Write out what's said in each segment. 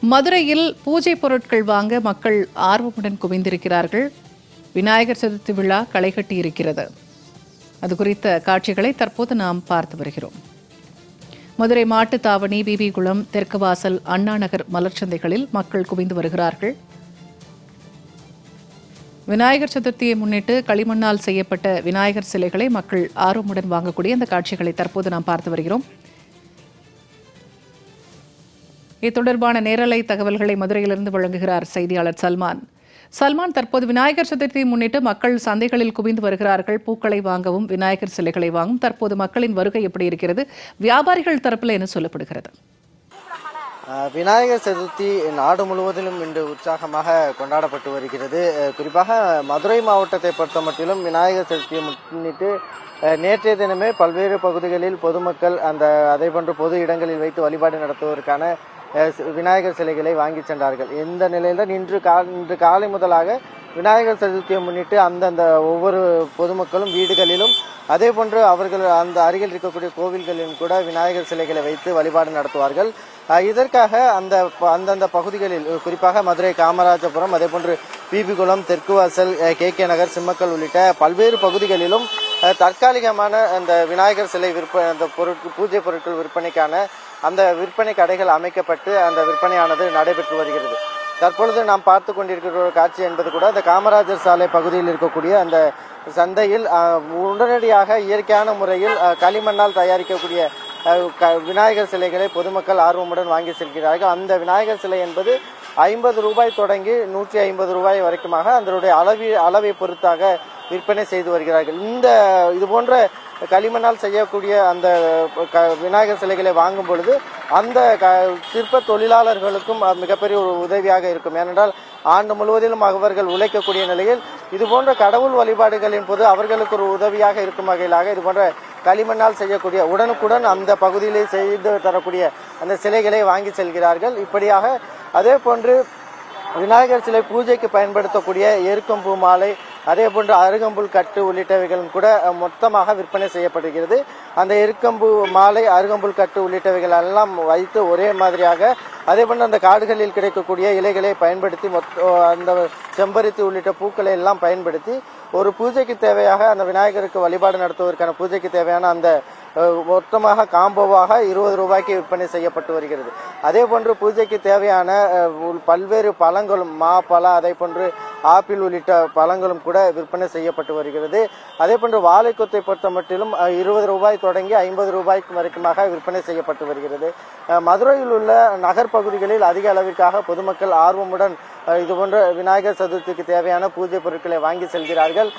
மதுரையில் பூஜை பொருட்கள் வாங்க மக்கள் ஆர்வமுடன் குவிந்திருக்கிறார்கள். விநாயகர் சதுர்த்தி விழா களை கட்டியிருக்கிறது. அது குறித்த காட்சிகளை தற்போது நாம் பார்த்து வருகிறோம். மதுரை மாட்டுத்தாவணி பிபிகுளம் தெற்கு வாசல் அண்ணா நகர் மலர்ச்சந்தைகளில் மக்கள் குவிந்து வருகிறார்கள். விநாயகர் சதுர்த்தியை முன்னிட்டு களிமண்ணால் செய்யப்பட்ட விநாயகர் சிலைகளை மக்கள் ஆர்வமுடன் வாங்கக்கூடிய அந்த காட்சிகளை தற்போது நாம் பார்த்து வருகிறோம். இது தொடர்பான நேரலை தகவல்களை மதுரையிலிருந்து வழங்குகிறார் செய்தியாளர் சல்மான். சல்மான் தற்போது விநாயகர் சதுர்த்தியை முன்னிட்டு மக்கள் சந்தைகளில் குவிந்து வருகிறார்கள். பூக்களை வாங்கவும் விநாயகர் சிலைகளை வாங்கவும் தற்போது மக்களின் வருகை எப்படி இருக்கிறது? வியாபாரிகள் தரப்பில் என்ன சொல்லப்படுகிறது? விநாயகர் சதுர்த்தி நாடு முழுவதிலும் இன்று உற்சாகமாக கொண்டாடப்பட்டு வருகிறது. குறிப்பாக மதுரை மாவட்டத்தை பொறுத்த மட்டிலும் விநாயகர் சதுர்த்தியை முன்னிட்டு நேற்றைய தினமே பல்வேறு பகுதிகளில் பொதுமக்கள் அந்த அதே போன்று பொது இடங்களில் வைத்து வழிபாடு நடத்துவதற்கான விநாயகர் சிலைகளை வாங்கி சென்றார்கள். இந்த நிலையில்தான் இன்று கா இன்று காலை முதலாக விநாயகர் சதுர்த்தியை முன்னிட்டு அந்தந்த ஒவ்வொரு பொதுமக்களும் வீடுகளிலும் அதே போன்று அவர்கள் அந்த அருகில் இருக்கக்கூடிய கோவில்களிலும் கூட விநாயகர் சிலைகளை வைத்து வழிபாடு நடத்துவார்கள். இதற்காக அந்த ப- அந்தந்த பகுதிகளில் குறிப்பாக மதுரை காமராஜபுரம் அதே போன்று பிபிகுளம் தெற்கு வாசல் கே கே நகர் சிம்மக்கல் உள்ளிட்ட பல்வேறு பகுதிகளிலும் தற்காலிகமான அந்த விநாயகர் சிலை விற்ப அந்த பொருட்கள் பூஜை பொருட்கள் விற்பனைக்கான அந்த விற்பனை கடைகள் அமைக்கப்பட்டு அந்த விற்பனையானது நடைபெற்று வருகிறது. தற்பொழுது நாம் பார்த்து கொண்டிருக்கிற ஒரு காட்சி என்பது கூட அந்த காமராஜர் சாலை பகுதியில் இருக்கக்கூடிய அந்த சந்தையில் உடனடியாக இயற்கையான முறையில் களிமண்ணால் தயாரிக்கக்கூடிய க- விநாயகர் சிலைகளை பொதுமக்கள் ஆர்வமுடன் வாங்கி செல்கிறார்கள். அந்த விநாயகர் சிலை என்பது ஐம்பது ரூபாய் தொடங்கி நூற்றி ஐம்பது ரூபாய் வரைக்குமாக அதனுடைய அளவி அளவை பொறுத்தாக விற்பனை செய்து வருகிறார்கள். இந்த இது போன்ற களிமண்ணால் செய்யக்கூடிய அந்த க- விநாயகர் சிலைகளை வாங்கும் பொழுது அந்த க- சிற்ப தொழிலாளர்களுக்கும் மிகப்பெரிய ஒரு உதவியாக இருக்கும். ஏனென்றால் ஆண்டு முழுவதிலும் அவர்கள் உழைக்கக்கூடிய நிலையில் இது போன்ற கடவுள் வழிபாடுகளின் போது அவர்களுக்கு ஒரு உதவியாக இருக்கும் வகையிலாக இது போன்ற களிமண்ணால் செய்யக்கூடிய உடனுக்குடன் அந்த பகுதியிலே செய்து தரக்கூடிய அந்த சிலைகளை வாங்கி செல்கிறார்கள். இப்படியாக அதே போன்று விநாயகர் சிலை பூஜைக்கு பயன்படுத்தக்கூடிய எருக்கம்பூ மாலை அதே போன்று அருகம்புல் கட்டு உள்ளிட்டவைகளும் கூட மொத்தமாக விற்பனை செய்யப்படுகிறது. அந்த எருக்கம்பு மாலை அருகம்புல் கட்டு உள்ளிட்டவைகள் எல்லாம் வைத்து ஒரே மாதிரியாக அதே போன்று அந்த காடுகளில் கிடைக்கக்கூடிய இலைகளை பயன்படுத்தி மொத்த அந்த செம்பருத்தி உள்ளிட்ட பூக்களை எல்லாம் பயன்படுத்தி ஒரு பூஜைக்கு தேவையாக அந்த விநாயகருக்கு வழிபாடு நடத்துவதற்கான பூஜைக்கு தேவையான அந்த மொத்தமாக காம்போவாக இருபது ரூபாய்க்கு விற்பனை செய்யப்பட்டு வருகிறது. அதே போன்று பூஜைக்கு தேவையான பல்வேறு பழங்களும் மா பழம் அதே போன்று ஆப்பிள் உள்ளிட்ட பழங்களும் கூட விற்பனை செய்யப்பட்டு வருகிறது. அதே போன்று வாழைக்கொத்தை பொறுத்த மட்டிலும் இருபது ரூபாய் தொடங்கி ஐம்பது ரூபாய்க்கு வரைக்குமாக விற்பனை செய்யப்பட்டு வருகிறது. மதுரையில் உள்ள பகுதிகளில் அதிக அளவிற்காக பொதுமக்கள் ஆர்வமுடன் இதுபோன்ற விநாயகர் சதுர்த்திக்கு தேவையான பூஜை பொருட்களை வாங்கி செல்கிறார்கள்.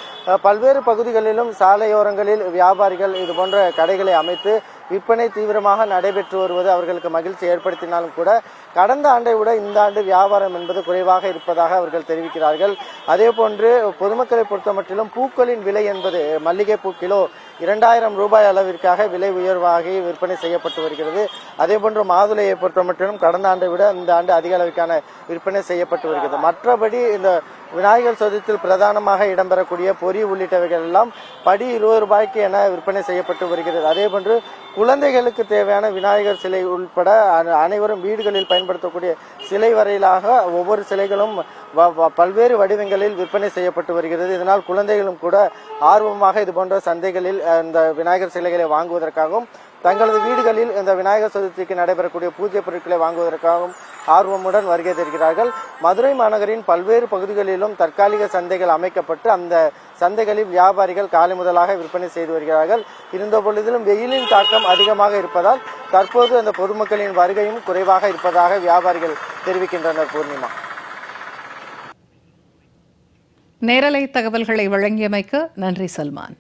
பல்வேறு பகுதிகளிலும் சாலையோரங்களில் வியாபாரிகள் இதுபோன்ற கடைகளை அமைத்து விற்பனை தீவிரமாக நடைபெற்று வருவது அவர்களுக்கு மகிழ்ச்சி ஏற்படுத்தினாலும் கூட கடந்த ஆண்டை விட இந்த ஆண்டு வியாபாரம் என்பது குறைவாக இருப்பதாக அவர்கள் தெரிவிக்கிறார்கள். அதே போன்று பொதுமக்களை பொறுத்தமட்டிலும் பூக்களின் விலை என்பது மல்லிகை பூ கிலோ இரண்டாயிரம் ரூபாய் அளவிற்காக விலை உயர்வாகி விற்பனை செய்யப்பட்டு வருகிறது. அதே போன்று மாதுளையை பொறுத்தமட்டிலும் கடந்த ஆண்டை விட இந்த ஆண்டு அதிக அளவிற்கான விற்பனை செய்யப்பட்டு வருகிறது. மற்றபடி இந்த விநாயகர் சதுர்த்தியில் பிரதானமாக இடம்பெறக்கூடிய பொறி உள்ளிட்டவைகள் எல்லாம் படி இருபது ரூபாய்க்கு என விற்பனை செய்யப்பட்டு வருகிறது. அதே போன்று குழந்தைகளுக்கு தேவையான விநாயகர் சிலை உள்பட அனைவரும் வீடுகளில் பயன்படுத்தக்கூடிய சிலை வரையிலாக ஒவ்வொரு சிலைகளும் வ- பல்வேறு வடிவங்களில் விற்பனை செய்யப்பட்டு வருகிறது. இதனால் குழந்தைகளும் கூட ஆர்வமாக இது போன்ற சந்தைகளில் இந்த விநாயகர் சிலைகளை வாங்குவதற்காகவும் தங்களது வீடுகளில் இந்த விநாயகர் சதுர்த்திக்கு நடைபெறக்கூடிய பூஜை பொருட்களை வாங்குவதற்காகவும் ஆர்வமுடன் வருகை தருகிறார்கள். மதுரை மாநகரின் பல்வேறு பகுதிகளிலும் தற்காலிக சந்தைகள் அமைக்கப்பட்டு அந்த சந்தைகளில் வியாபாரிகள் காலை முதலாக விற்பனை செய்து வருகிறார்கள். இருந்த பொழுதிலும் வெயிலின் தாக்கம் அதிகமாக இருப்பதால் தற்போது அந்த பொதுமக்களின் வருகையும் குறைவாக இருப்பதாக வியாபாரிகள் தெரிவிக்கின்றனர். பூர்ணிமா. நேரலை தகவல்களை வழங்கியமைக்கு நன்றி சல்மான்.